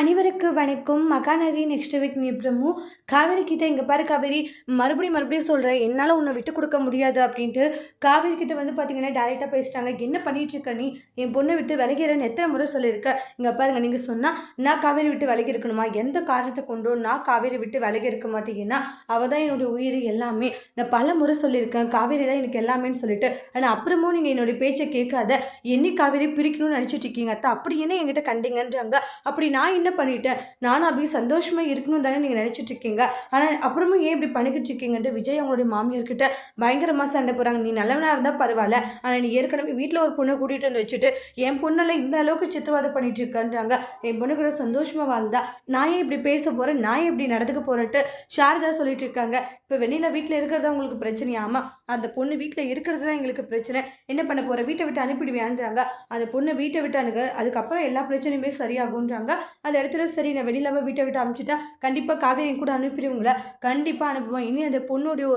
அனைவருக்கு வணக்கம். Mahanadi next week நிப்ரமும் காவேரி கிட்ட இங்கே பாரு காவேரி மறுபடியும் மறுபடியும் சொல்கிறேன் என்னால் உன்னை விட்டு கொடுக்க முடியாது அப்படின்ட்டு காவேரி கிட்ட வந்து பார்த்தீங்கன்னா டேரெக்டாக பேசிட்டாங்க. என்ன பண்ணிட்டு இருக்க நீ? என் பொண்ணை விட்டு விலகிறேன்னு எத்தனை முறை சொல்லியிருக்க? இங்கே பாருங்க நீங்கள் சொன்னால் நான் காவேரி விட்டு விலகி இருக்கணுமா எந்த காரணத்தை கொண்டோ நான் காவேரி விட்டு விலகி இருக்க மாட்டேங்கன்னா அவள் தான் என்னுடைய உயிர் எல்லாமே. நான் பல முறை சொல்லியிருக்கேன். காவேரி தான் எனக்கு எல்லாமேன்னு சொல்லிட்டு. ஆனால் அப்புறமும் நீங்கள் என்னுடைய பேச்சை கேட்காத என்னை காவேரி பிரிக்கணும்னு நினச்சிட்டு இருக்கீங்க. அத்தா அப்படி என்ன என்கிட்ட கண்டிங்கன்றாங்க? அப்படி நான் என்ன பண்ணிட்டேன் நானும் அப்படி சந்தோஷமாக இருக்கணும் தானே நீங்கள் நினச்சிட்டு இருக்கீங்க. ஆனால் அப்புறமும் ஏன் இப்படி பண்ணிக்கிட்டு இருக்கீங்கன்ட்டு விஜய் அவங்களுடைய மாமியார்கிட்ட பயங்கரமாக சண்டை போகிறாங்க நீ நல்லவனாக இருந்தால் பரவாயில்ல. ஆனால் நீ ஏற்கனவே வீட்டில் ஒரு பொண்ணை கூட்டிகிட்டு வந்து வச்சுட்டு என் பொண்ணெல்லாம் இந்த அளவுக்கு சித்துவாதம் பண்ணிட்டு இருக்கன்றாங்க. என் பொண்ணு கூட சந்தோஷமாக வாழ்ந்தா. நான் ஏன் இப்படி பேச போகிறேன் நான் இப்படி நடந்துக்க போகிறேன்ட்டு சாரதா சொல்லிட்டு இருக்காங்க. இப்போ வெளியில் வீட்டில் இருக்கிறது உங்களுக்கு பிரச்சனையாமா அந்த பொண்ணு வீட்டில் இருக்கிறது தான் எங்களுக்கு பிரச்சனை. என்ன பண்ண போகிற வீட்டை விட்டு அனுப்பிடுவியான்றாங்க அந்த பொண்ணை வீட்டை விட்டு அனுக அதுக்கப்புறம் எல்லா பிரச்சனையுமே சரியாகுன்றாங்க அந்த இடத்துல சரி நான் வெளியில வீட்டை விட்டு அனுப்பிச்சிட்டா கண்டிப்பாக காவேரி என் கூட அனுப்பிடுவீங்களா? கண்டிப்பாக அனுப்புவேன். இனி அந்த பொண்ணுடைய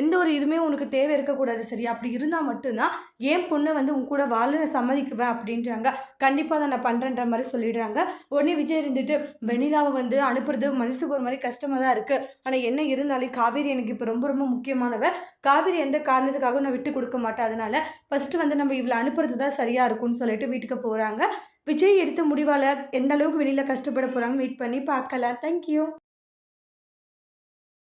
எந்த ஒரு இதுவுமே உனக்கு தேவை இருக்கக்கூடாது சரி அப்படி இருந்தால் மட்டும்தான் ஏன் பொண்ணை வந்து உன் கூட வாழ சம்மதிக்குவேன் அப்படின்றாங்க. கண்டிப்பாக அதை நான் பண்ணுறேன்ற மாதிரி சொல்லிடுறாங்க. உடனே விஜய் இருந்துட்டு வெண்ணிலாவை வந்து அனுப்புறது மனசுக்கு ஒரு மாதிரி கஷ்டமாக தான் இருக்குது ஆனால் என்ன இருந்தாலும் காவேரி எனக்கு இப்போ ரொம்ப ரொம்ப முக்கியமானவ காவேரி எந்த காரணத்துக்காகவும் நான் விட்டு கொடுக்க மாட்டேன். அதனால ஃபஸ்ட்டு வந்து நம்ம இவ்வளோ அனுப்புறது தான் சரியாக இருக்கும்னு சொல்லிட்டு வீட்டுக்கு போகிறாங்க விஜய் எடுத்த முடிவால் எந்த அளவுக்கு வெளியில் கஷ்டப்பட போகிறாங்கன்னு வெயிட் பண்ணி பார்க்கலாம் தேங்க்யூ